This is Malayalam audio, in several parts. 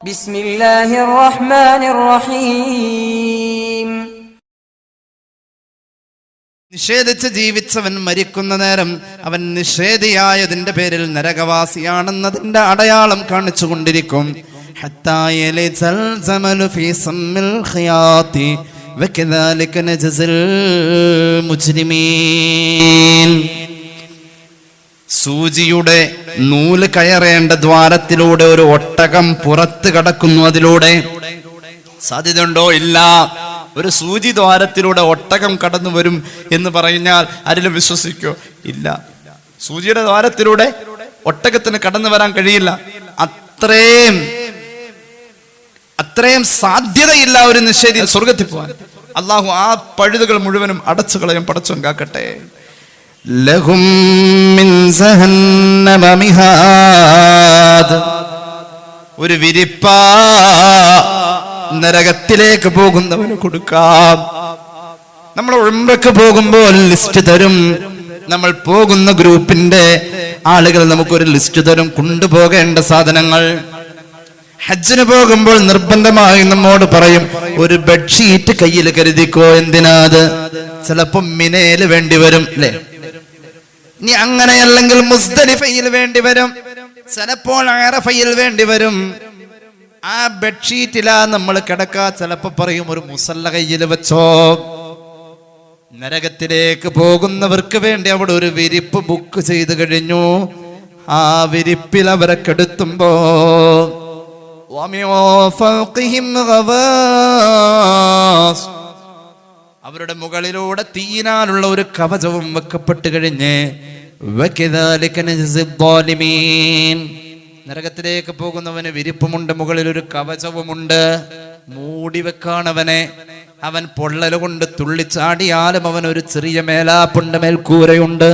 بسم الله الرحمن الرحيم നിഷേധിച്ച് ജീവിച്ചവൻ മരിക്കുന്ന നേരം അവൻ നിഷേധിയായതിന്റെ പേരിൽ നരകവാസിയാണെന്നതിന്റെ അടയാളം കാണിച്ചു കൊണ്ടിരിക്കും حتى يلج الجمل في سم الخياط وكذلك نجزي المجرمين സൂചിയുടെ നൂൽ കയറേണ്ട ദ്വാരത്തിലൂടെ ഒരു ഒട്ടകം പുറത്ത് കടക്കുന്നു അതിലൂടെ. സാധ്യതയുണ്ടോ? ഇല്ല. ഒരു സൂചി ദ്വാരത്തിലൂടെ ഒട്ടകം കടന്നു വരും എന്ന് പറഞ്ഞാൽ ആരെങ്കിലും വിശ്വസിക്കോ? ഇല്ല. സൂചിയുടെ ദ്വാരത്തിലൂടെ ഒട്ടകത്തിന് കടന്നു വരാൻ കഴിയില്ല. അത്രയും അത്രയും സാധ്യതയില്ല ഒരു നിഷേധി സ്വർഗത്തിൽ പോകാൻ. അള്ളാഹു ആ പഴുതുകൾ മുഴുവനും അടച്ചു കളയും പടച്ചും കാക്കട്ടെ. ലഹും മിൻ ജഹന്നമ മിഹാദ്. ഒരു വിരിപ്പ നരകത്തിലേക്ക് പോകുന്നവന് കൊടുക്കാം. നമ്മൾ ഉംറക്ക് പോകുമ്പോൾ ലിസ്റ്റ് തരും. നമ്മൾ പോകുന്ന ഗ്രൂപ്പിന്റെ ആളുകൾ നമുക്കൊരു ലിസ്റ്റ് തരും. കൊണ്ടുപോകേണ്ട സാധനങ്ങൾ. ഹജ്ജിന് പോകുമ്പോൾ നിർബന്ധമായി നമ്മോട് പറയും ഒരു ബെഡ്ഷീറ്റ് കയ്യിൽ കരുതിക്കോ എന്തിനാത് ചിലപ്പോ മിനയിൽ വേണ്ടി വരും അല്ലേ? ഇനി അങ്ങനെയല്ലെങ്കിൽ മുസ്ദലിഫയിൽ വേണ്ടി വരും ചിലപ്പോൾ ആറഫയിൽ വേണ്ടി വരും ആ ബെഡ്ഷീറ്റിലാ നമ്മൾ കിടക്കാ ചിലപ്പോ പറയും ഒരു മുസല്ല കയ്യിൽ വെച്ചോ നരകത്തിലേക്ക് പോകുന്നവർക്ക് വേണ്ടി അവിടെ ഒരു വിരിപ്പ് ബുക്ക് ചെയ്ത് കഴിഞ്ഞു ആ വിരിപ്പിൽ അവരെ കെടുത്തുമ്പോ ومن فوقهم غواص അവരുടെ മുകളിലൂടെ തീനാലുള്ള ഒരു കവചവും വെക്കപ്പെട്ട് കഴിഞ്ഞ് നരകത്തിലേക്ക് പോകുന്നവന് വിരിപ്പുമുണ്ട് മുകളിൽ ഒരു കവചവുമുണ്ട്. മൂടി വെക്കാണവനെ. അവൻ പൊള്ളൽ കൊണ്ട് തുള്ളിച്ചാടിയാലും അവൻ ഒരു ചെറിയ മേലാപ്പുണ്ട് മേൽക്കൂരയുണ്ട്.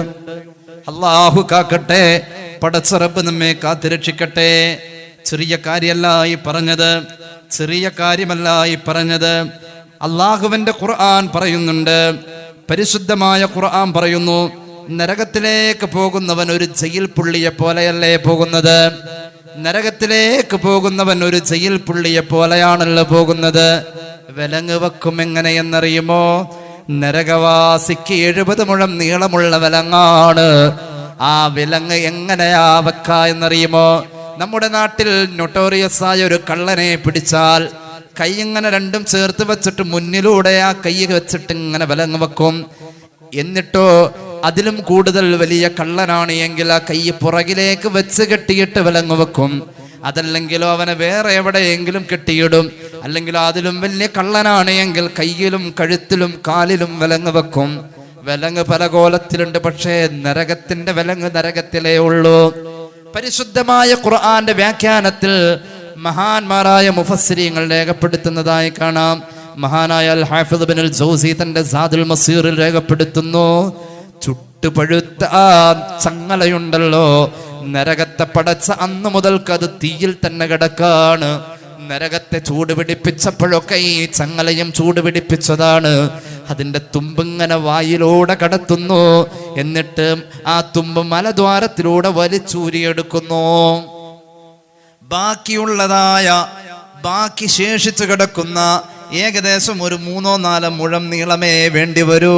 അള്ളാഹു കാക്കട്ടെ പടച്ചറപ്പ് നമ്മെ കാത്തിരക്ഷിക്കട്ടെ. ചെറിയ കാര്യമല്ല ഈ പറഞ്ഞത് ചെറിയ കാര്യമല്ല ഈ പറഞ്ഞത്. അള്ളാഹുവിന്റെ ഖുർആൻ പറയുന്നുണ്ട്. പരിശുദ്ധമായ ഖുർആൻ പറയുന്നു നരകത്തിലേക്ക് പോകുന്നവൻ ഒരു ജയിൽ പുള്ളിയെ പോലെയല്ലേ പോകുന്നത്? നരകത്തിലേക്ക് പോകുന്നവൻ ഒരു ജയിൽ പുള്ളിയെ പോലെയാണല്ലോ പോകുന്നത്? വിലങ്ങ് വെക്കും എങ്ങനെയെന്നറിയുമോ? നരകവാസിക്ക് എഴുപത് മുഴം നീളമുള്ള വിലങ്ങാണ്. ആ വിലങ്ങ് എങ്ങനെയാ വെക്ക എന്നറിയുമോ? നമ്മുടെ നാട്ടിൽ നൊട്ടോറിയസ് ആയ ഒരു കള്ളനെ പിടിച്ചാൽ കൈ ഇങ്ങനെ രണ്ടും ചേർത്ത് വെച്ചിട്ട് മുന്നിലൂടെ ആ കൈ വെച്ചിട്ട് ഇങ്ങനെ വിലങ്ങ് വെക്കും. എന്നിട്ടോ അതിലും കൂടുതൽ വലിയ കള്ളനാണ് എങ്കിൽ ആ കൈ പുറകിലേക്ക് വെച്ച് കെട്ടിയിട്ട് വിലങ്ങ് വെക്കും. അതല്ലെങ്കിലോ അവനെ വേറെ എവിടെയെങ്കിലും കെട്ടിയിടും. അല്ലെങ്കിൽ അതിലും വലിയ കള്ളനാണ് എങ്കിൽ കയ്യിലും കഴുത്തിലും കാലിലും വിലങ്ങ് വെക്കും. വിലങ്ങ് പല കോലത്തിലുണ്ട് പക്ഷേ നരകത്തിന്റെ വിലങ്ങ് നരകത്തിലേ ഉള്ളൂ. പരിശുദ്ധമായ ഖുർആന്റെ വ്യാഖ്യാനത്തിൽ മഹാന്മാരായ മുഫസ്സിരിങ്ങൾ രേഖപ്പെടുത്തുന്നതായി കാണാം. മഹാനായ അൽ ഹാഫിദ് ബിൻ അൽ ജൗസി തന്റെ സാദുൽ മസീറിൽ രേഖപ്പെടുത്തുന്നു. ചുട്ടുപഴുത്ത ആ ചങ്ങലയുണ്ടല്ലോ. നരകത്തെ പടച്ച അന്ന് മുതൽക്ക് അത് തീയിൽ തന്നെ കിടക്കാണ്. നരകത്തെ ചൂട് പിടിപ്പിച്ചപ്പോഴൊക്കെ ഈ ചങ്ങലയും ചൂട് പിടിപ്പിച്ചതാണ് അതിന്റെ തുമ്പിങ്ങനെ വായിലൂടെ കടത്തുന്നു. എന്നിട്ട് ആ തുമ്പ് മലദ്വാരത്തിലൂടെ വലിച്ചൂരിയെടുക്കുന്നു. ബാക്കിയുള്ളതായ ബാക്കി ശേഷിച്ചു കിടക്കുന്ന ഏകദേശം ഒരു മൂന്നോ നാലോ മുഴം നീളമേ വേണ്ടി വരൂ.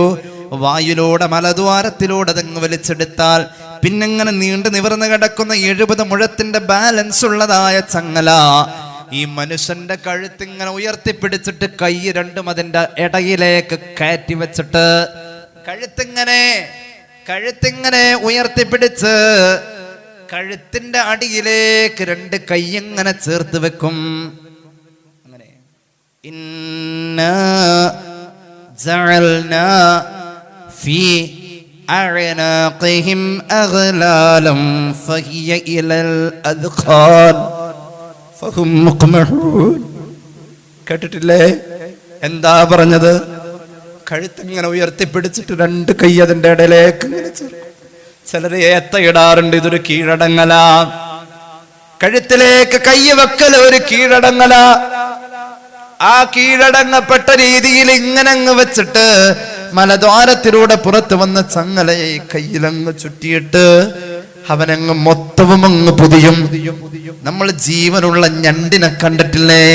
വായുലൂടെ മലദ്വാരത്തിലൂടെ അതങ്ങ് വലിച്ചെടുത്താൽ പിന്നെങ്ങനെ നീണ്ടു നിവർന്നു കിടക്കുന്ന എഴുപത് മുഴത്തിന്റെ ബാലൻസ് ഉള്ളതായ ചങ്ങല. ഈ മനുഷ്യന്റെ കഴുത്തിങ്ങനെ ഉയർത്തിപ്പിടിച്ചിട്ട് കൈ രണ്ടും അതിന്റെ ഇടയിലേക്ക് കയറ്റി വെച്ചിട്ട് കഴുത്തിങ്ങനെ കഴുത്തിങ്ങനെ ഉയർത്തിപ്പിടിച്ച് കഴുത്തിന്റെ അടിയിലേക്ക് രണ്ട് കൈ എങ്ങനെ ചേർത്ത് വെക്കും. അങ്ങനെ. ഇന്ന ജഅൽനാ ഫീ അഅനാഖിഹിം അഗ്ലാലം ഫഹിയ ഇലൽ അദ്ഖാൻ. ഫഹും മുഖ്മഹൂൻ. കേട്ടിട്ടില്ലേ? എന്താ പറഞ്ഞത്? കഴുത്തിങ്ങനെ ഉയർത്തിപ്പിടിച്ചിട്ട് രണ്ട് കൈ അതിന്റെ ഇടയിലേക്ക് ഇങ്ങനെ ചേർക്കും. ചിലര് ഏത്തയിടാറുണ്ട് ഇതൊരു കീഴടങ്ങല. കഴുത്തിലേക്ക് കൈ വെക്കൽ ഒരു കീഴടങ്ങല. ആ കീഴടങ്ങപ്പെട്ട രീതിയിൽ ഇങ്ങനെ അങ്ങ് വെച്ചിട്ട് മലദ്വാരത്തിലൂടെ പുറത്തു വന്ന ചങ്ങലയെ കയ്യിലങ്ങ് ചുറ്റിയിട്ട് അവനങ്ങ് മൊത്തവും അങ്ങ് പുതിയും. നമ്മൾ ജീവനുള്ള ഞണ്ടിനെ കണ്ടിട്ടില്ലേ?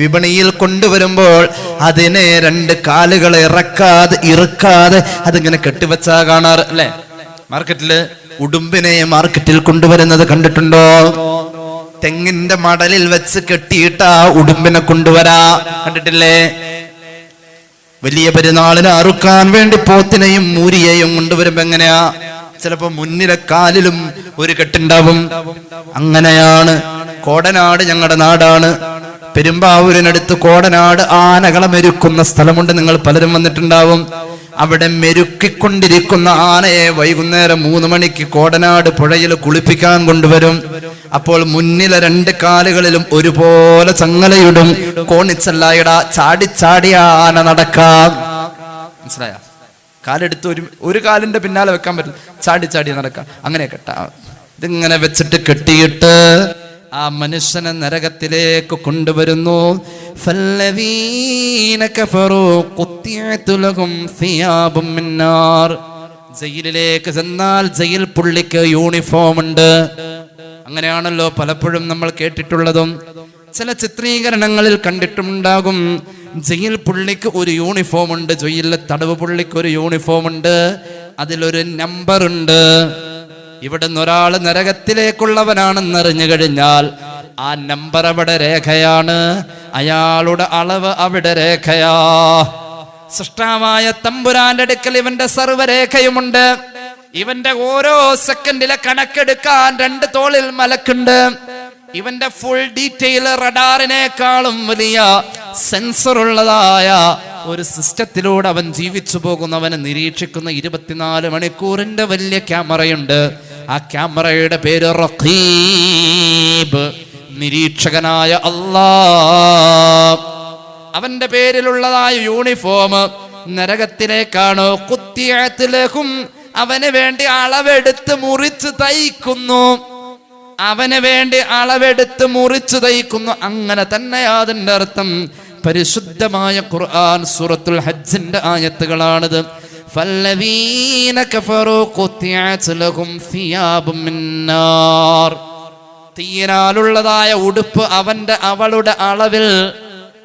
വിപണിയിൽ കൊണ്ടുവരുമ്പോൾ അതിനെ രണ്ട് കാലുകൾ ഇറക്കാതെ ഇറുക്കാതെ അതിങ്ങനെ കെട്ടിവെച്ചാ കാണാറ് അല്ലേ? മാർക്കറ്റിൽ ഉടുമ്പിനെ മാർക്കറ്റിൽ കൊണ്ടുവരുന്നത് കണ്ടിട്ടുണ്ടോ? തെങ്ങിന്റെ മടലിൽ വെച്ച് കെട്ടിയിട്ട ഉടുമ്പിനെ കൊണ്ടുവരാ. കണ്ടിട്ടില്ലേ? വലിയ പെരുന്നാളിന് അറുക്കാൻ വേണ്ടി പോത്തിനെയും മൂരിയെയും കൊണ്ടുവരുമ്പോ എങ്ങനെയാ? ചിലപ്പോ മുന്നിലെ കാലിലും ഒരു കെട്ടുണ്ടാവും. അങ്ങനെയാണ്. കോടനാട് ഞങ്ങളുടെ നാടാണ്. പെരുമ്പാവൂരിനടുത്ത് കോടനാട് ആനകളമൊരുക്കുന്ന സ്ഥലമുണ്ട്. നിങ്ങൾ പലരും വന്നിട്ടുണ്ടാവും. അവിടെ മെരുക്കിക്കൊണ്ടിരിക്കുന്ന ആനയെ വൈകുന്നേരം മൂന്ന് മണിക്ക് കോടനാട് പുഴയിൽ കുളിപ്പിക്കാൻ കൊണ്ടുവരും. അപ്പോൾ മുന്നിലെ രണ്ട് കാലുകളിലും ഒരുപോലെ ചങ്ങലയിടും. കോണിച്ചല്ലായിട ചാടി ചാടി ആന നടക്കാം. മനസ്സിലായ? കാലെടുത്ത് ഒരു ഒരു കാലിന്റെ പിന്നാലെ വെക്കാൻ പറ്റും ചാടി ചാടി നടക്കാം. അങ്ങനെ കെട്ടാ ഇതിങ്ങനെ വെച്ചിട്ട് കെട്ടിയിട്ട് ആ മനുഷ്യനെ നരകത്തിലേക്ക് കൊണ്ടുവരുന്നു. ജയിലിലേക്ക് ചെന്നാൽ ജയിൽ പുള്ളിക്ക് യൂണിഫോം ഉണ്ട്. അങ്ങനെയാണല്ലോ പലപ്പോഴും നമ്മൾ കേട്ടിട്ടുള്ളതും. ചില ചിത്രീകരണങ്ങളിൽ കണ്ടിട്ടുമുണ്ടാകും. ജയിൽ പുള്ളിക്ക് ഒരു യൂണിഫോം ഉണ്ട് ജയിലിലെ തടവ് പുള്ളിക്ക് ഒരു യൂണിഫോം ഉണ്ട്. അതിലൊരു നമ്പറുണ്ട് ഉണ്ട്. ഇവിടുന്ന് ഒരാൾ നരകത്തിലേക്കുള്ളവനാണെന്ന് അറിഞ്ഞു കഴിഞ്ഞാൽ ആ നമ്പർ അവിടെ രേഖയാണ്. അയാളുടെ അളവ് അവിടെ രേഖയാ. സൃഷ്ടാവായ തമ്പുരാന്റെ അടുക്കൽ ഇവന്റെ സർവരേഖയുമുണ്ട് ഇവന്റെ ഓരോ സെക്കൻഡിലെ കണക്കെടുക്കാൻ രണ്ട് തോളിൽ മലക്കുണ്ട്. ഇവന്റെ ഫുൾ ഡീറ്റെയിൽ റഡാറിനേക്കാളും വലിയ സെൻസർ ഉള്ളതായ ഒരു സിസ്റ്റത്തിലൂടെ അവൻ ജീവിച്ചു പോകുന്നവനെ നിരീക്ഷിക്കുന്ന ഇരുപത്തിനാല് മണിക്കൂറിന്റെ വലിയ ക്യാമറയുണ്ട്. ആ ക്യാമറയുടെ പേര് റഖീബ്. നിരീക്ഷകനായ അല്ലാ അവന്റെ പേരിലുള്ളതായ യൂണിഫോം നരകത്തിലേക്കാണ്. കുത്തിയത്തിലേക്കും അവന് വേണ്ടി അളവെടുത്ത് മുറിച്ച് തയ്ക്കുന്നു. അവന് വേണ്ടി അളവെടുത്ത് മുറിച്ച് തയ്ക്കുന്നു. അങ്ങനെ തന്നെ അതിന്റെ അർത്ഥം. പരിശുദ്ധമായ ഖുർആൻ സൂറത്തുൽ ഹജ്ജിന്റെ ആയത്തുകളാണിത്. فالذين كفروا قطعت لهم ثياب من نار തീയിനാലുള്ളതായ ഉടുപ്പ് അവന്റെ അവളുടെ അളവിൽ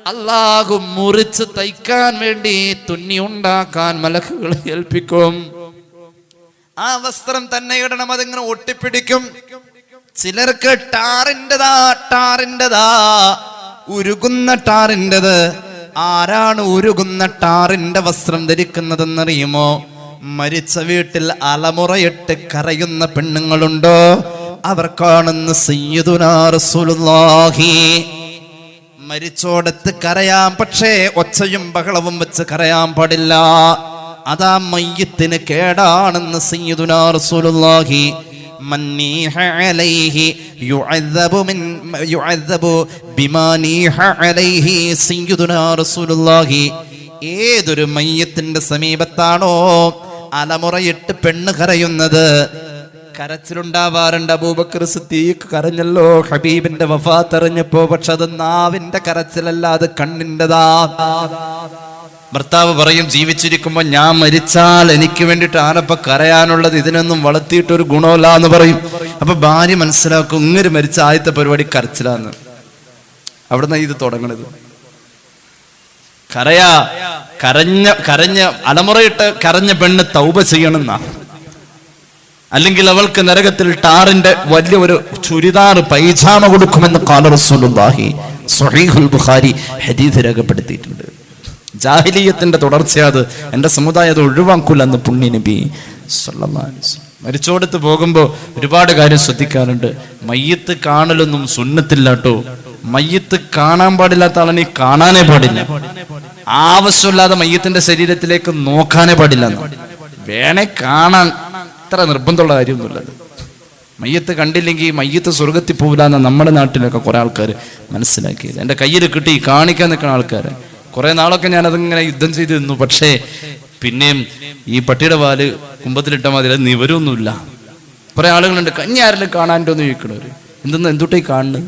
അള്ളാഹു മുറിച്ച് തയ്ക്കാൻ വേണ്ടി തുന്നി ഉണ്ടാക്കാൻ മലക്കുകളെ ഏൽപ്പിക്കും ആ വസ്ത്രം തന്നെ ഇടണം അതിങ്ങനെ ഒട്ടിപ്പിടിക്കും ചിലർക്ക് ടാറിൻ്റെതാ ടാറിൻ്റെതാ ഉരുകുന്ന ടാറിൻ്റെത് ആരാണ് ഉരുകുന്ന ടാറിന്റെ വസ്ത്രം ധരിക്കുന്നതെന്നറിയുമോ? മരിച്ച വീട്ടിൽ അലമുറയിട്ട് കരയുന്ന പെണ്ണുങ്ങളുണ്ടോ? അവർക്കാണെന്ന് സയ്യിദുനാ റസൂലുള്ളാഹി. മരിച്ചോടത്ത് കരയാം പക്ഷേ ഒച്ചയും ബഹളവും വെച്ച് കരയാൻ പാടില്ല. അതാ മയ്യത്തിന് കേടാണെന്ന് സയ്യിദുനാ റസൂലുള്ളാഹി. മന്നീഹ അലൈഹി യുഅദ്ദബു മിൻ യുഅദ്ദബു ബിമാനീഹ അലൈഹി സയ്യിദുനാ റസൂലുള്ളാഹി. ഏതൊരു മയ്യത്തിന്റെ സമീപത്താണോ അലമുറയിട്ട് പെണ്ണ് കരയുന്നത്? കരച്ചിലുണ്ടാവാറുണ്ട് അബൂബക്കർ സിദ്ദീഖ് കരഞ്ഞല്ലോ ഹബീബിന്റെ വഫാത്ത് അറിഞ്ഞപ്പോ പക്ഷെ അത് നാവിന്റെ കരച്ചിലല്ല അത് കണ്ണിന്റെതാ ഭർത്താവ് പറയും ജീവിച്ചിരിക്കുമ്പോൾ ഞാൻ മരിച്ചാൽ എനിക്ക് വേണ്ടിയിട്ട് ആരപ്പം കരയാനുള്ളത് ഇതിനൊന്നും വളർത്തിയിട്ടൊരു ഗുണമില്ല എന്ന് പറയും. അപ്പൊ ഭാര്യ മനസ്സിലാക്കും ഇങ്ങനെ മരിച്ച ആദ്യത്തെ പരിപാടി കരച്ചിലാന്ന്. അവിടുന്ന് ഇത് തുടങ്ങണത്. കരയാ കരഞ്ഞ കരഞ്ഞ അലമുറയിട്ട് കരഞ്ഞ പെണ്ണ് തൗപ ചെയ്യണമെന്നാ. അല്ലെങ്കിൽ അവൾക്ക് നരകത്തിൽ ടാറിന്റെ വലിയ ഒരു ചുരിദാർ പൈജാമ കൊടുക്കുമെന്ന് കാല റസൂലുള്ളാഹി സ്വഹീഹുൽ ബുഖാരി ഹദീസ് രേഖപ്പെടുത്തിയിട്ടുണ്ട്. ജാഹിലീയത്തിന്റെ തുടർച്ചയാത് എന്റെ സമുദായം അത് ഒഴിവാക്കൂലെന്ന് പുണ്യ നബി. മരിച്ചോടത്ത് പോകുമ്പോൾ ഒരുപാട് കാര്യം ശ്രദ്ധിക്കാറുണ്ട്. മയ്യത്ത് കാണലൊന്നും സുന്നത്തില്ല കേട്ടോ മയ്യത്ത് കാണാൻ പാടില്ലാത്ത ആളാണ് കാണാനേ പാടില്ല. ആവശ്യമില്ലാതെ മയ്യത്തിന്റെ ശരീരത്തിലേക്ക് നോക്കാനേ പാടില്ല എന്ന്. വേണേ കാണാൻ അത്ര നിർബന്ധമുള്ള കാര്യമൊന്നുമില്ലത് മയ്യത്ത് കണ്ടില്ലെങ്കിൽ മയ്യത്ത് സ്വർഗത്തിൽ പോകില്ല എന്ന് നമ്മുടെ നാട്ടിലൊക്കെ കുറെ ആൾക്കാർ മനസ്സിലാക്കിയത് എന്റെ കയ്യിൽ കിട്ടി കാണിക്കാൻ നിൽക്കുന്ന ആൾക്കാർ കുറെ നാളൊക്കെ ഞാൻ അതിങ്ങനെ യുദ്ധം ചെയ്ത് നിന്നു. പക്ഷേ പിന്നെയും ഈ പട്ടിയുടെ പാൽ കുമ്പത്തിലിട്ട മതി നിവരൊന്നുമില്ല. കുറെ ആളുകളുണ്ട്. കഞ്ഞി ആരെങ്കിലും കാണാന്റെ ഒന്ന് ചോദിക്കണവര് എന്തെന്ന്? എന്തുട്ടേ കാണുന്നത്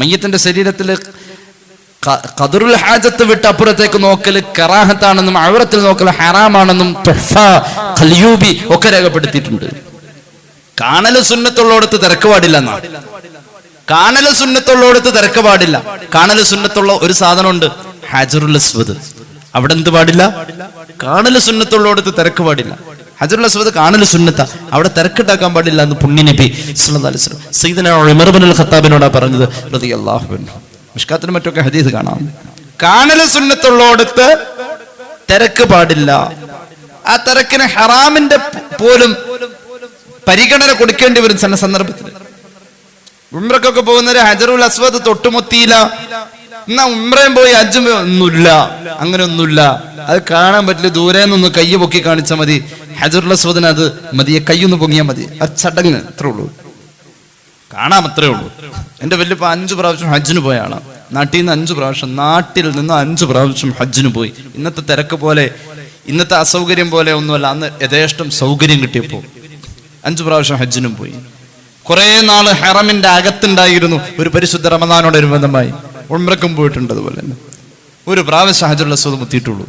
മയ്യത്തിന്റെ ശരീരത്തിൽ ഖദറുൽ ഹാജത്ത് വിട്ട് അപ്പുറത്തേക്ക് നോക്കൽ കറാഹത്താണെന്നും അവിടത്തിൽ നോക്കൽ ഹറാമാണെന്നും ഖലിയൂബി ഒക്കെ രേഖപ്പെടുത്തിയിട്ടുണ്ട്. കാണൽ സുന്നത്തുള്ളടത്ത് തിരക്ക് പാടില്ല എന്നാണ് കാണൽ സുന്നത്തുള്ളടത്ത് തിരക്ക് പാടില്ല. കാണൽ സുന്നത്തുള്ള ഒരു സാധനമുണ്ട്. ഹജറുൽ അസ്വദ്. അവിടെ എന്ത് പാടില്ല? കാണൽ സുന്നത്തുള്ളടത്ത് തിരക്ക് പാടില്ല. ഹജറുൽ അസ്വദ് കാണൽ സുന്നത്ത. അവിടെ തിരക്കുണ്ടാക്കാൻ പാടില്ല എന്ന് പുണ്യനബി ഇബ്നുൽ ഖത്താബിനോടാ പറഞ്ഞത് അൻഹു. മിഷ്കാത്തിനും മറ്റൊക്കെ ഹദീസ് കാണാം. കാണൽ സുന്നത്തുള്ളടത്ത് തിരക്ക് പാടില്ല. ആ തിരക്കിന് ഹറാമിന്റെ പോലും പരിഗണന കൊടുക്കേണ്ടി വരും ചില സന്ദർഭത്തിൽ ഉമ്രക്കൊക്കെ പോകുന്നവര് ഹജറുൽ അസ്വദ് തൊട്ടുമുത്തിയില്ല. എന്നാ ഉമ്രയും പോയി അജ്ജും ഒന്നുമില്ല. അങ്ങനെ ഒന്നുമില്ല അത് കാണാൻ പറ്റില്ല. ദൂരെ നിന്ന് കൈ പൊക്കി കാണിച്ചാൽ മതി. ഹജറുൽ സോദന അത് മതിയെ കൈയൊന്ന് പൊങ്ങിയാൽ മതി. ആ ചടങ്ങ് അത്രേ ഉള്ളൂ. കാണാം അത്രേ ഉള്ളൂ. എന്റെ വലിയ അഞ്ചു പ്രാവശ്യം ഹജ്ജിന് പോയ ആളാണ് നാട്ടിൽ നിന്ന് അഞ്ചു പ്രാവശ്യം നാട്ടിൽ നിന്ന് അഞ്ചു പ്രാവശ്യം ഹജ്ജിന് പോയി. ഇന്നത്തെ തിരക്ക് പോലെ ഇന്നത്തെ അസൗകര്യം പോലെ ഒന്നുമല്ല. അന്ന് യഥേഷ്ടം സൗകര്യം കിട്ടിയപ്പോൾ അഞ്ചു പ്രാവശ്യം ഹജ്ജിനും പോയി. കുറെ നാൾ ഹെറമിന്റെ അകത്തുണ്ടായിരുന്നു. ഒരു പരിശുദ്ധ റമദാനോടനുബന്ധമായി ഉമ്രക്കും പോയിട്ടുണ്ട് അതുപോലെ തന്നെ. ഒരു പ്രാവശ്യം ഹജ്ജുള്ള സ്വതം മുത്തിയിട്ടുള്ളൂ.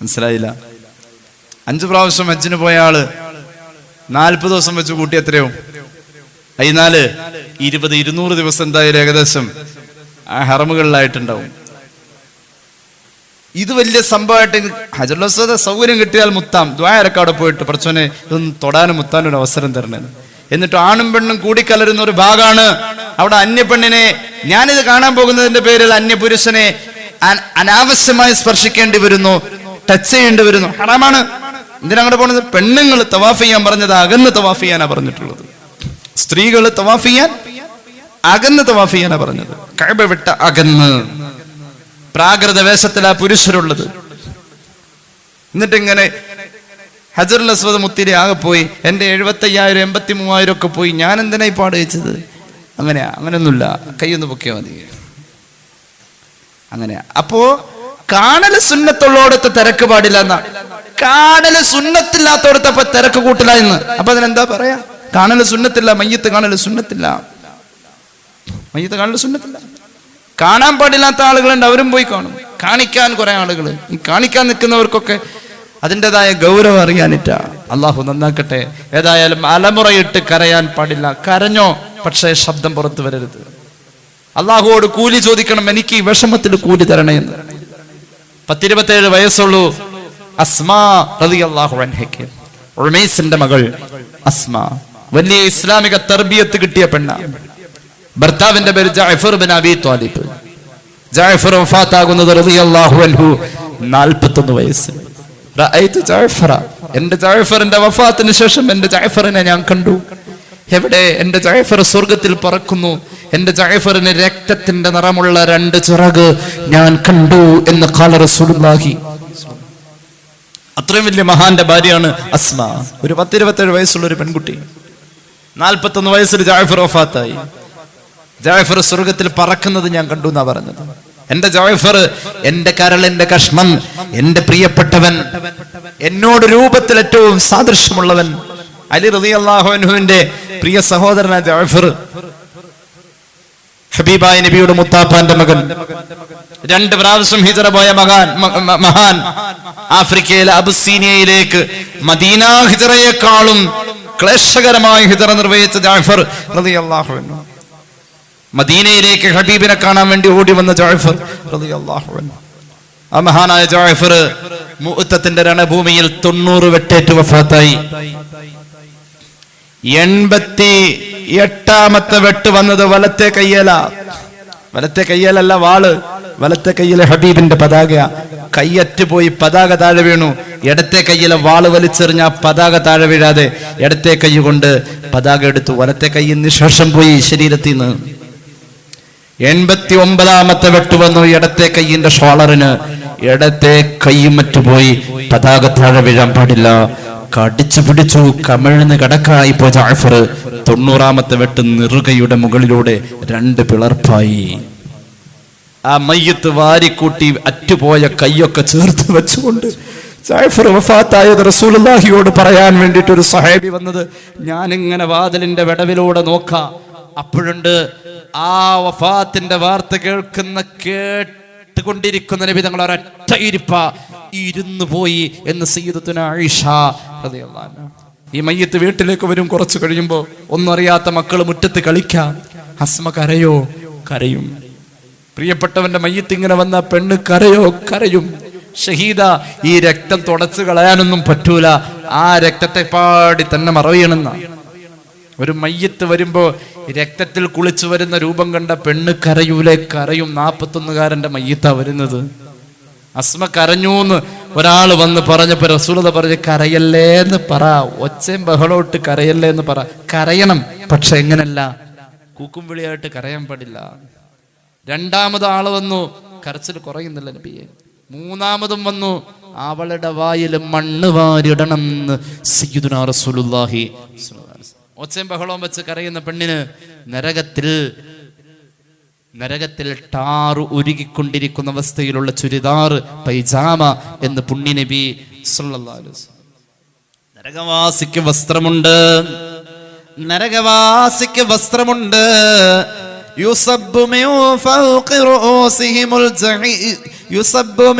മനസ്സിലായില്ല? അഞ്ച് പ്രാവശ്യം ഹജ്ജിന് പോയ ആൾ നാൽപ്പത് ദിവസം വെച്ച് കൂട്ടി എത്രയോ അതിനാല് ഇരുപത് ഇരുന്നൂറ് ദിവസം എന്തായാലും ഏകദേശം ഹറമുകളിലായിട്ടുണ്ടാവും. ഇത് വലിയ സംഭവമായിട്ട് ഹജറുള്ള സൗകര്യം കിട്ടിയാൽ മുത്താം. ദ്വായരക്കാടെ പോയിട്ട്. പ്രച്ചോനെ ഇതൊന്നും തൊടാനും മുത്താനും ഒരു അവസരം തരണേ എന്നിട്ട് ആണും പെണ്ണും കൂടിക്കലരുന്ന ഒരു ഭാഗമാണ്. അവിടെ അന്യപ്പെണ്ണിനെ ഞാനിത് കാണാൻ പോകുന്നതിന്റെ പേരിൽ അന്യപുരുഷനെ അന- അനാവശ്യമായി സ്പർശിക്കേണ്ടി വരുന്നു ടച്ച് ചെയ്യേണ്ടി വരുന്നു. ഹറാമാണ്. എന്തിനങ്ങോട്ട് പോണത്? പെണ്ണുങ്ങൾ തവാഫ് ചെയ്യാൻ പറഞ്ഞത് അകന്ന് തവാഫ് ചെയ്യാനാ പറഞ്ഞിട്ടുള്ളത്. സ്ത്രീകൾ തവാഫ് ചെയ്യാൻ അകന്ന് തവാഫ് ചെയ്യാനാ പറഞ്ഞത്. കഴബ വിട്ട അകന്ന്. പ്രാകൃത വേഷത്തിലാ പുരുഷരുള്ളത്. എന്നിട്ട് ഇങ്ങനെ ഹജറുൽ അസ്വദ് മുത്തിരി ആകെ പോയി. എന്റെ എഴുപത്തയ്യായിരം എൺപത്തി മൂവായിരം ഒക്കെ പോയി. ഞാൻ എന്തിനായി പാട് വെച്ചത്? അങ്ങനെയാ അങ്ങനെയൊന്നുമില്ല കൈയൊന്ന് പൊക്കിയാൽ മതി. അങ്ങനെയാ. അപ്പോ കാണൽ സുന്നത്തുള്ളോടത്തെ തിരക്ക് പാടില്ല എന്നാ. കാണൽ സുന്നത്തില്ലാത്തോടത്ത് അപ്പൊ തിരക്ക് കൂട്ടില്ല എന്ന്. അപ്പൊ അതിനെന്താ പറയാ? കാണൽ സുന്നത്തില്ല മയ്യത്ത് കാണൽ സുന്നത്തില്ല. മയ്യത്ത് കാണൽ സുന്നത്തില്ല. കാണാൻ പാടില്ലാത്ത ആളുകളുണ്ട് അവരും പോയി കാണും. കാണിക്കാൻ കുറെ ആളുകൾ ഈ കാണിക്കാൻ നിൽക്കുന്നവർക്കൊക്കെ അതിന്റെതായ ഗൗരവം അറിയാനിറ്റ അള്ളാഹു നന്നാക്കട്ടെ. ഏതായാലും അലമുറയിട്ട് കരയാൻ പാടില്ല. കരഞ്ഞോ? പക്ഷേ ശബ്ദം പുറത്തു വരരുത്. അള്ളാഹുവോട് കൂലി ചോദിക്കണം. എനിക്ക് ഈ വിഷമത്തിൽ കൂലി തരണേ എന്ന് പത്തിരുപത്തേഴ് വയസ്സുള്ളൂ. അസ്മാ മകൾ അസ്മ. വലിയ ഇസ്ലാമിക തർബിയത്ത് കിട്ടിയ പെണ്ണ. ഭർത്താവിന്റെ പേര് ജാഫർ ബിൻ അബി ജാഫർ വഫാത്താകുന്നത് അൻഹു 41 വയസ്സ്. എന്റെ ജാഫറിന്റെ വഫാത്തിന് ശേഷം എന്റെ ജാഫറിനെ ഞാൻ കണ്ടു. എവിടെ? എന്റെ ജാഫർ സ്വർഗത്തിൽ പറക്കുന്നു എന്റെ ജാഫറിന് രക്തത്തിന്റെ നിറമുള്ള രണ്ട് ചിറക് ഞാൻ കണ്ടു എന്ന് ഖാല റസൂലുള്ളാഹി. അത്രയും വലിയ മഹാന്റെ ഭാര്യയാണ് അസ്മ. ഒരു പത്തിരുപത്തേഴ് വയസ്സുള്ള ഒരു പെൺകുട്ടി. നാൽപ്പത്തൊന്ന് വയസ്സിൽ ജാഫർ വഫാത്തായി. ജാഫർ സ്വർഗത്തിൽ പറക്കുന്നത് ഞാൻ കണ്ടു എന്നാ പറഞ്ഞത്. എന്റെ ജോയ്ഫർ എന്റെ കരളിന്റെ കഷ്ണം എന്റെ പ്രിയപ്പെട്ടവൻ എന്നോട് രൂപത്തിൽ ഏറ്റവും സാദൃശ്യമുള്ളവൻ അലി റതി അള്ളാഹുവിന്റെ പ്രിയ സഹോദരനായ ജാഫർ ഹബീബായ നബിയുടെ മുത്താപ്പാന്റെ മകൻ രണ്ട് പ്രാവശ്യം ഹിജറ പോയ മഹാൻ മ- മ- മഹാൻ ആഫ്രിക്കയിലെ അബുസീനിയയിലേക്ക് മദീന ഹിജറയെക്കാളും ക്ലേശകരമായ ഹിജറ നിർവഹിച്ച ജാഫർ റതി അൻഹു. മദീനയിലേക്ക് ഹബീബിനെ കാണാൻ വേണ്ടി ഓടി വന്ന ജാഫർ ആ മഹാനായ ജാഫർ മുഅത്തത്തിന്റെ രണഭൂമിയിൽ തൊണ്ണൂറ് വെട്ടേറ്റ് വഫാത്തായി. എൺപത്തി എട്ടാമത്തെ വെട്ട് വന്നത് വലത്തെ കയ്യല. വലത്തെ കയ്യലല്ല വാൾ. വലത്തെ കയ്യിലെ ഹബീബിന്റെ പതാക. കയ്യറ്റ് പോയി പതാക താഴെ വീണു. ഇടത്തെ കയ്യിലെ വാൾ വലിച്ചെറിഞ്ഞ പതാക താഴെ വീഴാതെ ഇടത്തെ കൈ കൊണ്ട് പതാക എടുത്തു വലത്തെ കൈ നിശേഷം പോയി ശരീരത്തിൽ നിന്ന്. എൺപത്തി ഒമ്പതാമത്തെ വെട്ട് വന്നു. ഇടത്തെ കയ്യിന്റെ ഷോളറിന് ഇടത്തെ കൈയും മറ്റുപോയി പതാക താഴെ വീഴാൻ പാടില്ല. കടിച്ചു പിടിച്ചു കമിഴ്ന്ന് കടക്കായി പോ ജാഫർ തൊണ്ണൂറാമത്തെ വെട്ട് നിറുകയുടെ മുകളിലൂടെ രണ്ട് പിളർപ്പായി. ആ മയ്യത്ത് വാരിക്കൂട്ടി അറ്റുപോയ കൈയൊക്കെ ചേർത്ത് വെച്ചുകൊണ്ട് ജാഫർ വഫാത്തായത് റസൂലുള്ളാഹിയോട് പറയാൻ വേണ്ടിയിട്ട് ഒരു സഹാബി വന്നത് ഞാനിങ്ങനെ വാതിലിന്റെ വിടവിലൂടെ നോക്കാം. അപ്പോഴുണ്ട് ആ വഫാത്തിന്റെ വാർത്ത കേൾക്കുന്ന കേട്ടുകൊണ്ടിരിക്കുന്ന നബി തങ്ങൾ ഒരൊറ്റ ഇരിപ്പ ഇരുന്നു പോയി എന്ന് സീതത്തിന് ആയിഷ. ഈ മയ്യത്ത് വീട്ടിലേക്ക് വരും കുറച്ചു കഴിയുമ്പോൾ ഒന്നും അറിയാത്ത മക്കൾ മുറ്റത്ത് കളിക്കാം. ഹസ്മ കരയോ? കരയും. പ്രിയപ്പെട്ടവന്റെ മയ്യത്ത് ഇങ്ങനെ വന്ന പെണ്ണ് കരയോ? കരയും. ഷഹീദ ഈ രക്തം തുടച്ചു കളയാനൊന്നും പറ്റൂല. ആ രക്തത്തെ പാടി തന്നെ മറവിയണെന്ന ഒരു മയ്യത്ത് വരുമ്പോ രക്തത്തിൽ കുളിച്ചു വരുന്ന രൂപം കണ്ട പെണ്ണ് കരയൂലെ കരയും. നാപ്പത്തൊന്നുകാരന്റെ മയ്യത്താ വരുന്നത്. അസ്മ കരഞ്ഞു എന്ന് ഒരാൾ വന്ന് പറഞ്ഞപ്പോ റസൂലത പറഞ്ഞ് കരയല്ലേ എന്ന് പറ. ഒച്ചയും ബഹളോട്ട് കരയല്ലേ എന്ന് പറ. കരയണം പക്ഷെ എങ്ങനല്ല? കൂക്കും വിളിയായിട്ട് കരയാൻ പാടില്ല. രണ്ടാമത് ആൾ വന്നു. കരച്ചിൽ കുറയുന്നില്ല നബിയെ. മൂന്നാമതും വന്നു. അവളുടെ വായിൽ മണ്ണ് വാരിടണം സയ്യിദുനാ റസൂലുള്ളാഹി ഒച്ചയും ബഹളവും വെച്ച് കരയുന്ന പെണ്ണിന് നരകത്തിൽ നരകത്തിൽ ടാറ് ഉരുകിക്കൊണ്ടിരിക്കുന്ന അവസ്ഥയിലുള്ള ചുരിദാർ പൈജാമ എന്ന് പുണ്യനബി. നരകവാസിക്ക് വസ്ത്രമുണ്ട്. നരകവാസിക്ക് വസ്ത്രമുണ്ട്. യുസബ്ബു യുസബ്ബു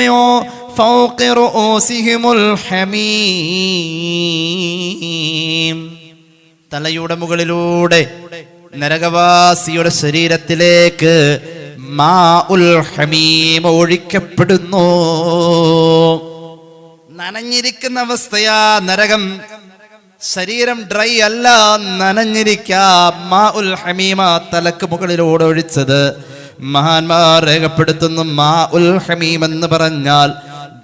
ഹമീം. തലയുടെ മുകളിലൂടെ നരകവാസിയുടെ ശരീരത്തിലേക്ക് മാ ഉൽ ഹമീം ഒഴിക്കപ്പെടുന്നു. നനഞ്ഞിരിക്കുന്ന അവസ്ഥയാ നരകം. ശരീരം ഡ്രൈ അല്ല നനഞ്ഞിരിക്കാം മാ ഉൽ ഹമീമ തലക്ക് മുകളിലൂടെ ഒഴിച്ചത്. മഹാന്മാർ രേഖപ്പെടുത്തുന്നു മാ ഉൽ ഹമീം എന്ന് പറഞ്ഞാൽ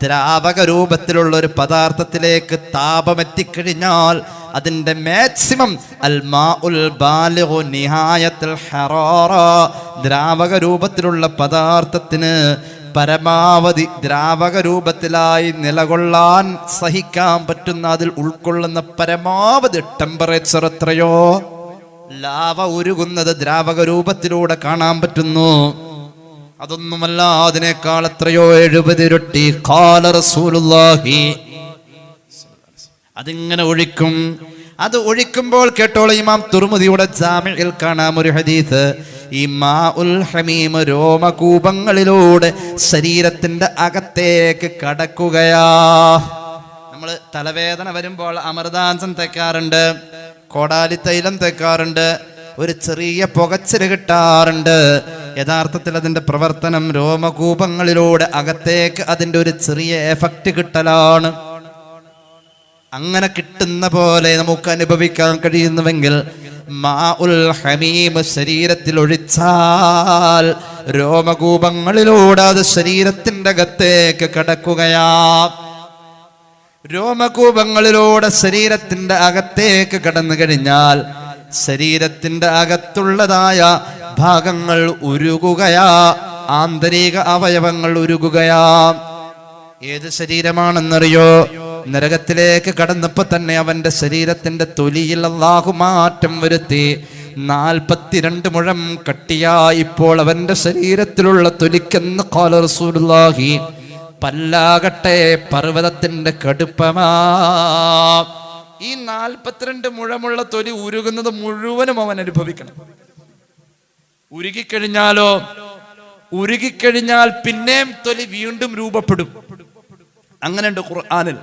ദ്രാവക രൂപത്തിലുള്ള ഒരു പദാർത്ഥത്തിലേക്ക് താപമെത്തിക്കഴിഞ്ഞാൽ അതിന്റെ മാക്സിമം അൽമാ ഉൽ ബാലിഗു നിഹായത്തുൽ ദ്രാവക രൂപത്തിലുള്ള പദാർത്ഥത്തിന് പരമാവധി ദ്രാവക രൂപത്തിലായി നിലകൊള്ളാൻ സഹിക്കാൻ പറ്റുന്ന അതിൽ ഉൾക്കൊള്ളുന്ന പരമാവധി ടെമ്പറേച്ചർ എത്രയോ? ലാവ ഉരുകുന്നത് ദ്രാവക രൂപത്തിലൂടെ കാണാൻ പറ്റുന്നു. അതൊന്നുമല്ല അതിനേക്കാൾ എത്രയോ എഴുപത് ഇരട്ടി കാല റസൂലുള്ളാഹി. അതിങ്ങനെ ഒഴിക്കും. അത് ഒഴിക്കുമ്പോൾ കേട്ടോളൂ ഇമാം തുർമുദിയുടെ ജാമ്യയിൽ കാണാം ഒരു ഹദീസ്. ഈ മാ ഉൽ ഹമീം രോമകൂപങ്ങളിലൂടെ ശരീരത്തിന്റെ അകത്തേക്ക് കടക്കുകയാ. നമ്മൾ തലവേദന വരുമ്പോൾ അമൃതാഞ്ചം തേക്കാറുണ്ട് കോടാലി തൈലം തേക്കാറുണ്ട് ഒരു ചെറിയ പുകച്ചിൽ കിട്ടാറുണ്ട്. യഥാർത്ഥത്തിൽ അതിന്റെ പ്രവർത്തനം രോമകൂപങ്ങളിലൂടെ അകത്തേക്ക് അതിന്റെ ഒരു ചെറിയ എഫക്റ്റ് കിട്ടലാണ്. അങ്ങനെ കിട്ടുന്ന പോലെ നമുക്ക് അനുഭവിക്കാൻ കഴിയുന്നുവെങ്കിൽ മാ ഉൽ ഹമീം ശരീരത്തിൽ ഒഴിച്ചാൽ രോമകൂപങ്ങളിലൂടെ അത് ശരീരത്തിന്റെ അകത്തേക്ക് കടക്കുകയാ. രോമകൂപങ്ങളിലൂടെ ശരീരത്തിന്റെ അകത്തേക്ക് കടന്നു കഴിഞ്ഞാൽ ശരീരത്തിന്റെ അകത്തുള്ളതായ ഭാഗങ്ങൾ ഉരുകുകയാ. ആന്തരിക അവയവങ്ങൾ ഉരുകുകയാ. ഏത് ശരീരമാണെന്നറിയോ? നരകത്തിലേക്ക് കടന്നപ്പോ തന്നെ അവന്റെ ശരീരത്തിന്റെ തൊലിയിൽ അള്ളാഹു മാറ്റം വരുത്തി. നാൽപ്പത്തിരണ്ട് മുഴം കട്ടിയാ ഇപ്പോൾ അവന്റെ ശരീരത്തിലുള്ള തൊലിക്കെന്ന് ഖാല റസൂലുള്ളാഹി. പല്ലാകട്ടെ പർവതത്തിന്റെ കടുപ്പമാ. ഈ നാൽപ്പത്തിരണ്ട് മുഴമുള്ള തൊലി ഉരുകുന്നത് മുഴുവനും അവൻ അനുഭവിക്കണം. ഉരുകിക്കഴിഞ്ഞാലോ? ഉരുകിക്കഴിഞ്ഞാൽ പിന്നെയും തൊലി വീണ്ടും രൂപപ്പെടും. അങ്ങനെയുണ്ട് ഖുർആനിൽ.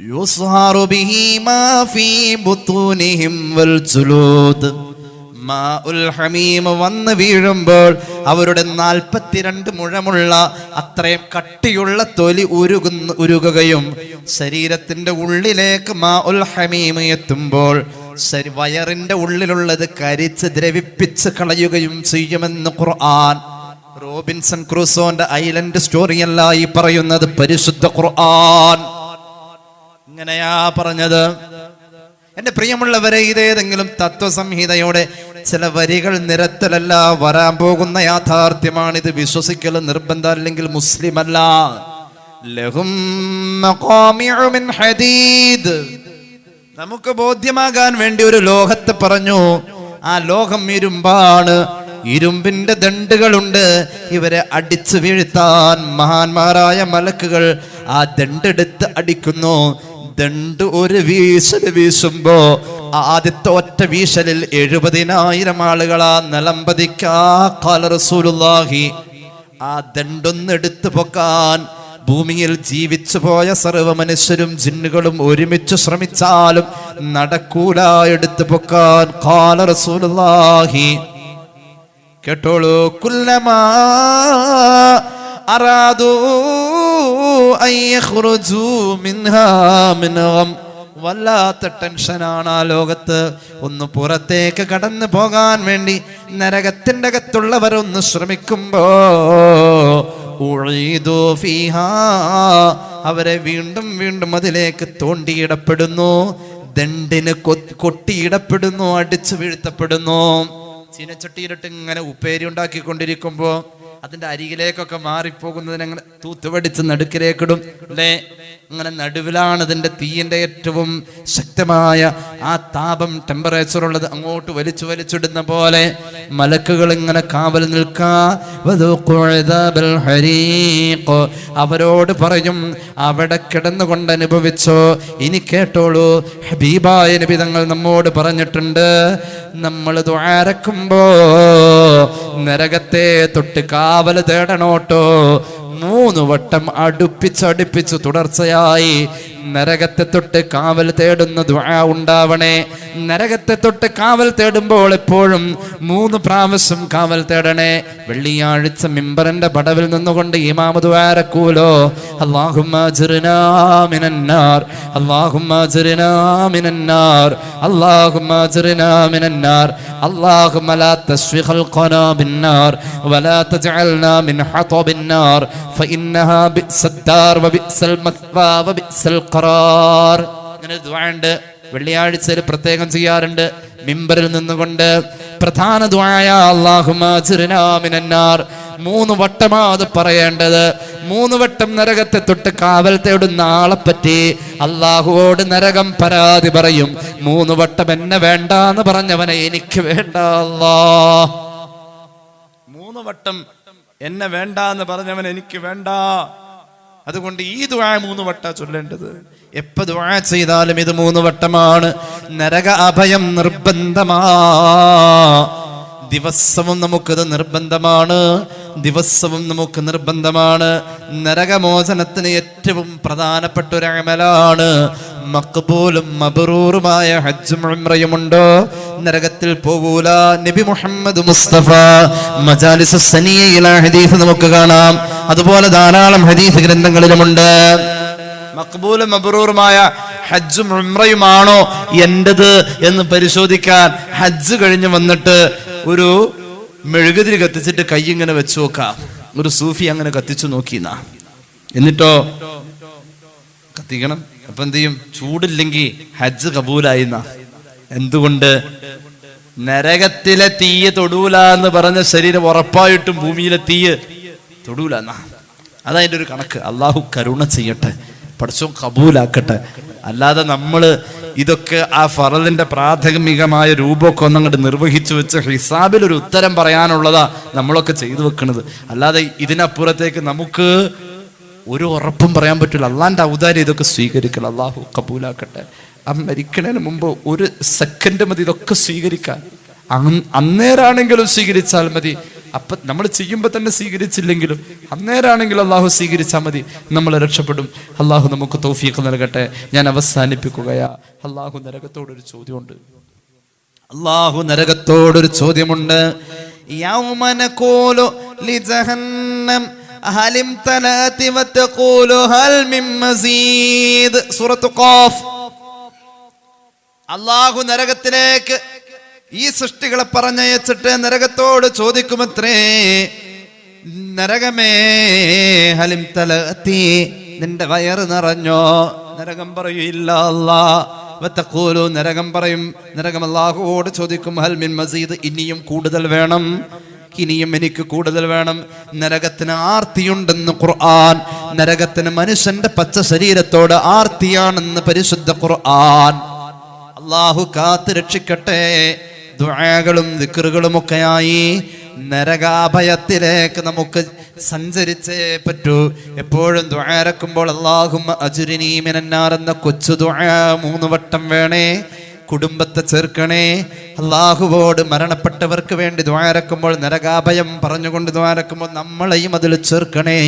യുസ്ഹാറു ബിഹി മാ ഫീ വൽ മാ വന്ന് വീഴുമ്പോൾ അവരുടെ നാൽപ്പത്തിരണ്ട് മുഴമുള്ള അത്രയും കട്ടിയുള്ള തൊലി ഉരുകുന്ന ഉരുകുകയും ശരീരത്തിന്റെ ഉള്ളിലേക്ക് മാ ഉൽ ഹമീം എത്തുമ്പോൾ വയറിന്റെ ഉള്ളിലുള്ളത് കരിച്ച് ദ്രവിപ്പിച്ച് കളയുകയും ചെയ്യുമെന്ന് ഖുർആൻ. റോബിൻസൺ ക്രൂസോന്റെ ഐലൻഡ് സ്റ്റോറിയല്ല ഈ പറയുന്നത് പരിശുദ്ധ ഖുർആൻ. ഇങ്ങനെയാ പറഞ്ഞത്. എന്റെ പ്രിയമുള്ളവരെ ഇതേതെങ്കിലും തത്വസംഹിതയോടെ ചില വരികൾ നിരത്തലല്ല വരാൻ പോകുന്ന യാഥാർത്ഥ്യമാണ് ഇത് വിശ്വസിക്കൽ നിർബന്ധം അല്ലെങ്കിൽ മുസ്ലിം അല്ല ലഹും നമുക്ക് ബോധ്യമാകാൻ വേണ്ടി ഒരു ലോകത്ത് പറഞ്ഞു ആ ലോകം ഇരുമ്പാണ് ഇരുമ്പിന്റെ ദണ്ടുകളുണ്ട്. ഇവരെ അടിച്ചു വീഴ്ത്താൻ മഹാന്മാരായ മലക്കുകൾ ആ ദണ്ടെടുത്ത് അടിക്കുന്നു. ദണ്ട് ഒരു വീശൽ വീശുമ്പോ ആദ്യത്തെ ഒറ്റ വീശലിൽ എഴുപതിനായിരം ആളുകളാ നിലംപതിക്കാ കാല റസൂലുള്ളാഹി. ആ ദണ്ടൊന്ന് എടുത്തു പൊക്കാൻ ഭൂമിയിൽ ജീവിച്ചു പോയ സർവ മനുഷ്യരും ജിന്നുകളും ഒരുമിച്ച് ശ്രമിച്ചാലും നടക്കൂല എടുത്തു പൊക്കാൻ കാല റസൂലുള്ളാഹി. കേട്ടോളൂ കുല്ലമാ അറാദൂ വല്ലാത്ത ടെൻഷനാണ് ആ ലോകത്ത്. ഒന്ന് പുറത്തേക്ക് കടന്നു പോകാൻ വേണ്ടി നരകത്തിന്റെ അകത്തുള്ളവർ ഒന്ന് ശ്രമിക്കുമ്പോ. അവരെ വീണ്ടും വീണ്ടും അതിലേക്ക് തോണ്ടിയിടപ്പെടുന്നു. ദണ്ടിന് കൊട്ടിയിടപ്പെടുന്നു അടിച്ചു വീഴ്ത്തപ്പെടുന്നു. ചീനച്ചട്ടിയിലിട്ട് ഇങ്ങനെ ഉപ്പേരി ഉണ്ടാക്കിക്കൊണ്ടിരിക്കുമ്പോ അതിന്റെ അരികിലേക്കൊക്കെ മാറിപ്പോകുന്നതിനെ അങ്ങനെ തൂത്തുപടിച്ച് നടുക്കിലേക്കിടും അല്ലേ? അങ്ങനെ നടുവിലാണ് അതിന്റെ തീയിന്റെ ഏറ്റവും ശക്തമായ ആ താപം ടെമ്പറേച്ചർ ഉള്ളത് അങ്ങോട്ട് വലിച്ചു വലിച്ചിടുന്ന പോലെ മലക്കുകൾ ഇങ്ങനെ കാവൽ നിൽക്കാ. അവരോട് പറയും അവിടെ കിടന്നുകൊണ്ട് അനുഭവിച്ചോ. ഇനി കേട്ടോളൂ. ഹബീബായ നബി തങ്ങൾ നമ്മോട് പറഞ്ഞിട്ടുണ്ട് നമ്മൾ ദ്വാരക്കുമ്പോ നരകത്തെ തൊട്ട് കാവൽ തേടണോട്ടോ. മൂന്ന് വട്ടം അടുപ്പിച്ചടുപ്പിച്ച് തുടർച്ചയായി നരകത്തെ തൊട്ട് കാവൽ തേടുന്ന ദ്വാ ഉണ്ടാവണേ നരകത്തെ തൊട്ട് കാവൽ തേടുമ്പോൾ എപ്പോഴും മൂന്ന് പ്രാവശ്യം കാവൽ തേടണേ വെള്ളിയാഴ്ച മിമ്പറിന്റെ പടവിൽ നിന്നുകൊണ്ട് ഇമാമ ദ്വാരക്കൂലോ അള്ളാഹുമ്മ ജിർനാ മിനന്നാർ അള്ളാഹുമ്മ ജിർനാ മിനന്നാർ അള്ളാഹുമ്മ ജിർനാ മിനന്നാർ اللهم لا تشفي خلقنا بالنار ولا تجعلنا من حطب النار فإنها بئس الدار وبئس المثوى وبئس القرار അങ്ങനെ ദ്വാണ്ട് വെള്ളിയാഴ്ചയിൽ പ്രത്യേകം ചെയ്യാറുണ്ട് മിമ്പറിൽ നിന്നുകൊണ്ട് പ്രധാന ദ്വായ അള്ളാഹുമാർ മൂന്ന് വട്ടമാ അത് പറയേണ്ടത് മൂന്ന് വട്ടം നരകത്തെ തൊട്ട് കാവൽ തേടുന്ന ആളെ പറ്റി അള്ളാഹുവോട് നരകം പരാതി പറയും മൂന്ന് വട്ടം എന്നെ വേണ്ട എന്ന് പറഞ്ഞവനെ എനിക്ക് വേണ്ട അല്ലാ മൂന്ന് വട്ടം എന്നെ വേണ്ട എന്ന് പറഞ്ഞവൻ എനിക്ക് വേണ്ട. അതുകൊണ്ട് ഈ ദുആ മൂന്ന് വട്ട ചൊല്ലേണ്ടത്. എപ്പോ ദുആ ചെയ്താലും ഇത് മൂന്ന് വട്ടമാണ്. നരക അഭയം നിർബന്ധമാ. ദിവസവും നമുക്കത് നിർബന്ധമാണ്. ദിവസവും നമുക്ക് നിർബന്ധമാണ്. നരകമോചനത്തിന് ഏറ്റവും പ്രധാനപ്പെട്ട ഒരു അമലാണ്. മക്ബൂലും മബറൂറുമായ ഹജ്ജും ഉംറയുമുണ്ടോ? നരകത്തിൽ പോകൂല നബി മുഹമ്മദ് മുസ്തഫ. മജാലിസ് സനിയയിലെ ഹദീസ് നമുക്ക് കാണാം. അതുപോലെ ധാരാളം ഹദീസ് ഗ്രന്ഥങ്ങളിലുമുണ്ട്. മക്ബൂലും മബറൂറുമായ ഹജ്ജും ഉംറയുമാണോ എന്റേത് എന്ന് പരിശോധിക്കാൻ ഹജ്ജ് കഴിഞ്ഞ് വന്നിട്ട് ഒരു മെഴുകുതിരി കത്തിച്ചിട്ട് കൈ ഇങ്ങനെ വെച്ചു നോക്കാം. ഒരു സൂഫി അങ്ങനെ കത്തിച്ചു നോക്കിന്നാ. എന്നിട്ടോ? കത്തിക്കണം. അപ്പൊ എന്ത് ചെയ്യും? ചൂടില്ലെങ്കിൽ ഹജ്ജ് കബൂലായിന്ന. എന്തുകൊണ്ട്? നരകത്തിലെ തീയ് തൊടൂല എന്ന് പറഞ്ഞ ശരീരം ഉറപ്പായിട്ടും ഭൂമിയിലെ തീയ് തൊടൂല എന്നാ അതതിന്റെ ഒരു കണക്ക്. അള്ളാഹു കരുണ ചെയ്യട്ടെ പഠിച്ചോ കബൂലാക്കട്ടെ. അല്ലാതെ നമ്മൾ ഇതൊക്കെ ആ ഫറലിന്റെ പ്രാഥമികമായ രൂപമൊക്കെ ഒന്നങ്ങോട്ട് നിർവഹിച്ചു വെച്ച് ഹിസാബിൽ ഒരു ഉത്തരം പറയാനുള്ളതാ നമ്മളൊക്കെ ചെയ്തു വെക്കുന്നത് അല്ലാതെ ഇതിനപ്പുറത്തേക്ക് നമുക്ക് ഒരു ഉറപ്പും പറയാൻ പറ്റില്ല. അള്ളാന്റെ ഔദാര്യം ഇതൊക്കെ സ്വീകരിക്കണം അള്ളാഹു കബൂലാക്കട്ടെ. ആ മരിക്കണതിന് മുമ്പ് ഒരു സെക്കൻഡ് മതി ഇതൊക്കെ സ്വീകരിക്കാൻ. അന്നേരാണെങ്കിലും സ്വീകരിച്ചാൽ മതി. അപ്പൊ നമ്മൾ ചെയ്യുമ്പോൾ തന്നെ സ്വീകരിച്ചില്ലെങ്കിലും അന്നേരാണെങ്കിലും അള്ളാഹു സ്വീകരിച്ചാൽ മതി. നമ്മൾ രക്ഷപ്പെടും. അള്ളാഹു നമുക്ക് തോഫിയൊക്കെ നൽകട്ടെ. ഞാൻ അവസാനിപ്പിക്കുകയാ. അള്ളാഹു നരകത്തോടൊരു ചോദ്യമുണ്ട്. അള്ളാഹു നരകത്തോടൊരു ചോദ്യമുണ്ട്. യൗമ ലി ലിജഹന്നം അഹലിം തലാത്തി വത്തഖൂലു ഹൽ മിൻ മസീദ്. സൂറത്ത് ഖാഫ്. അള്ളാഹു നരകത്തിലേക്ക് ഈ സൃഷ്ടികളെ പറഞ്ഞയച്ചിട്ട് നരകത്തോട് ചോദിക്കുമത്രേ നരകമേ ഹലിം തലത്തി നിന്റെ വയറ് നിറഞ്ഞോ? നരകം പറയൂല്ല അല്ലാ. വത്തക്കൂലു നരകം പറയും. നരകം അള്ളാഹുവോട് ചോദിക്കും ഹൽമിൻ മസീദ് ഇനിയും കൂടുതൽ വേണം. ഇനിയും എനിക്ക് കൂടുതൽ വേണം. നരകത്തിന് ആർത്തിയുണ്ടെന്ന് ഖുർആൻ. നരകത്തിന് മനുഷ്യന്റെ പച്ച ശരീരത്തോട് ആർത്തിയാണെന്ന് പരിശുദ്ധ ഖുർആൻ. അള്ളാഹു കാത്ത് രക്ഷിക്കട്ടെ. ദുആകളും ദിക്റുകളും ഒക്കെയായി നരകാഭയത്തിലേക്ക് നമുക്ക് സഞ്ചരിച്ചേ പറ്റൂ. എപ്പോഴും ദുആരക്കുമ്പോൾ അള്ളാഹും അജുരിനീ മിനന്നാർ എന്ന കൊച്ചു ദുആ മൂന്ന് വട്ടം വേണേ. കുടുംബത്തെ ചേർക്കണേ അള്ളാഹുവോട് മരണപ്പെട്ടവർക്ക് വേണ്ടി ദ്വാരക്കുമ്പോൾ നരകാഭയം പറഞ്ഞുകൊണ്ട് ദ്വാരക്കുമ്പോൾ നമ്മളെയും അതിൽ ചേർക്കണേ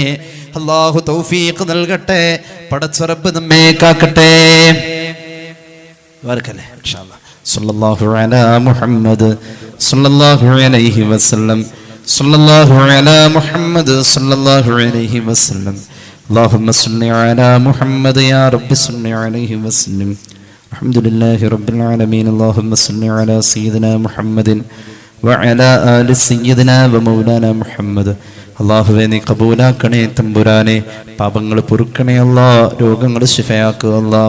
അള്ളാഹു തൗഫീഖ് നൽകട്ടെ പടച്ചുറപ്പ് നമ്മെ കാക്കട്ടെ ബർക്കല്ലേ ഇൻഷാ അല്ലാ. സല്ലല്ലാഹു അലാ മുഹമ്മദ് സല്ലല്ലാഹു അലൈഹി വസല്ലം صلى الله على محمد صلى الله عليه وسلم اللهم صل على محمد يا رب صل عليه وسلم الحمد لله رب العالمين اللهم صل على سيدنا محمد وعلى آل سيدنا ومولانا محمد അള്ളാഹുവെ നീ കബൂലാക്കണേ തമ്പുരാനെ പാപങ്ങൾ പൊറുക്കണേ അല്ലാ രോഗങ്ങൾ ശിഫയാക്കുക അല്ലാ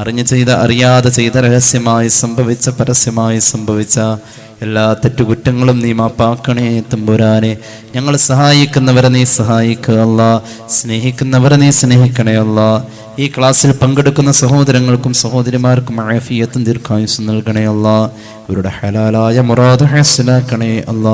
അറിഞ്ഞു ചെയ്ത അറിയാതെ ചെയ്ത രഹസ്യമായി സംഭവിച്ച പരസ്യമായി സംഭവിച്ച എല്ലാ തെറ്റുകുറ്റങ്ങളും നീ മാപ്പാക്കണേ തമ്പുരാനെ ഞങ്ങൾ സഹായിക്കുന്നവരെ നീ സഹായിക്കുക അല്ല സ്നേഹിക്കുന്നവരെ നീ സ്നേഹിക്കണേ അല്ല ഈ ക്ലാസ്സിൽ പങ്കെടുക്കുന്ന സഹോദരങ്ങൾക്കും സഹോദരിമാർക്കും ആഫിയത്തും ദീർഘായുസ് നൽകണേ അല്ല. ഇവരുടെ ഹലാലായ മുറാദ് ഹാസിലാക്കണേ അല്ല.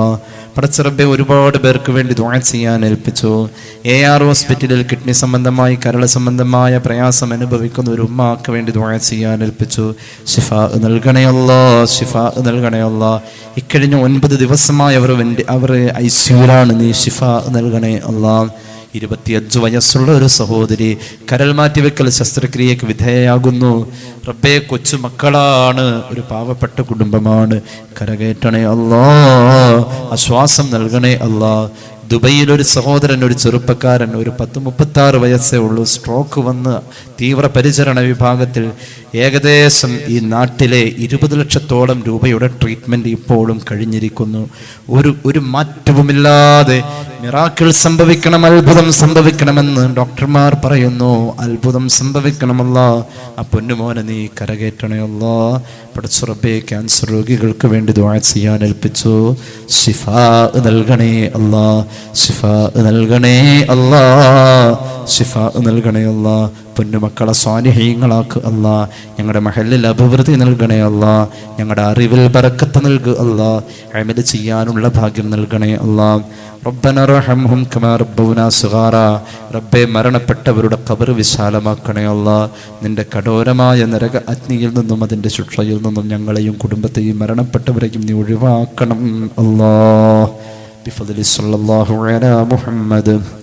പടച്ചിറബെ ഒരുപാട് പേർക്ക് വേണ്ടി ദുആ ചെയ്യാൻ ഏൽപ്പിച്ചു. എ ആർ ഹോസ്പിറ്റലിൽ കിഡ്നി സംബന്ധമായി കരൾ സംബന്ധമായ പ്രയാസം അനുഭവിക്കുന്ന ഒരു ഉമ്മാക്ക് വേണ്ടി ദുആ ചെയ്യാൻ ഏൽപ്പിച്ചു. ഷിഫ നൽകണയല്ല ഷിഫ നൽകണയല്ല ഇക്കഴിഞ്ഞ ഒൻപത് ദിവസമായി അവർ വേണ്ടി അവർ സിയുലാണ് നീ ഷിഫ നൽകണേ അല്ലാ. ഇരുപത്തിയഞ്ച് വയസ്സുള്ള ഒരു സഹോദരി കരൽ മാറ്റിവെക്കൽ ശസ്ത്രക്രിയക്ക് വിധേയയാകുന്നു. റബ്ബെ കൊച്ചു മക്കളാണ്. ഒരു പാവപ്പെട്ട കുടുംബമാണ്. കരകയറ്റണേ അല്ലാ. ആശ്വാസം നൽകണേ അല്ലാ. ദുബൈയിൽ ഒരു സഹോദരൻ ഒരു ചെറുപ്പക്കാരൻ ഒരു പത്ത് മുപ്പത്തി ആറ് വയസ്സേ ഉള്ളൂ. സ്ട്രോക്ക് വന്ന് തീവ്ര പരിചരണ വിഭാഗത്തിൽ ഏകദേശം ഈ നാട്ടിലെ ഇരുപത് ലക്ഷത്തോളം രൂപയുടെ ട്രീറ്റ്മെന്റ് ഇപ്പോഴും കഴിഞ്ഞിരിക്കുന്നു. ഒരു ഒരു മാറ്റവുമില്ലാതെ മിറാക്കിൾ സംഭവിക്കണം അത്ഭുതം സംഭവിക്കണമെന്ന് ഡോക്ടർമാർ പറയുന്നു. അത്ഭുതം സംഭവിക്കണമല്ല. ആ പൊന്നുമോനെ നീ കരകയറ്റണയല്ല പടച്ചുറബെ ക്യാൻസർ രോഗികൾക്ക് വേണ്ടി ദുആ ചെയ്യാൻ ഏൽപ്പിച്ചു. ഷിഫ നൽകണേ അല്ലാ. ഷിഫ നൽകണേ അല്ലാ. ഷിഫ നൽകണേ അല്ലാ പൊന്നുമക്കളെ സ്വാനിഹീങ്ങളാക്ക് അല്ല. ഞങ്ങളുടെ മഹലിൽ അഭിവൃദ്ധി നൽകണേ ഞങ്ങളുടെ അറിവിൽ ബറക്കത്ത് നൽകുക അല്ല. അമൽ ചെയ്യാനുള്ള ഭാഗ്യം നൽകണേ അല്ല റബ്ബന റഹംഹും കമാ റബ്ബൗനാ സുഹാറ റബ്ബെ മരണപ്പെട്ടവരുടെ കബർ വിശാലമാക്കണേ നിന്റെ കഠോരമായ നരക അഗ്നിയിൽ നിന്നും അതിന്റെ ശിക്ഷയിൽ നിന്നും ഞങ്ങളെയും കുടുംബത്തെയും മരണപ്പെട്ടവരെയും നീ ഒഴിവാക്കണം. അല്ലാ ബിഫദ്ലി സല്ലല്ലാഹു മുഹമ്മദ്.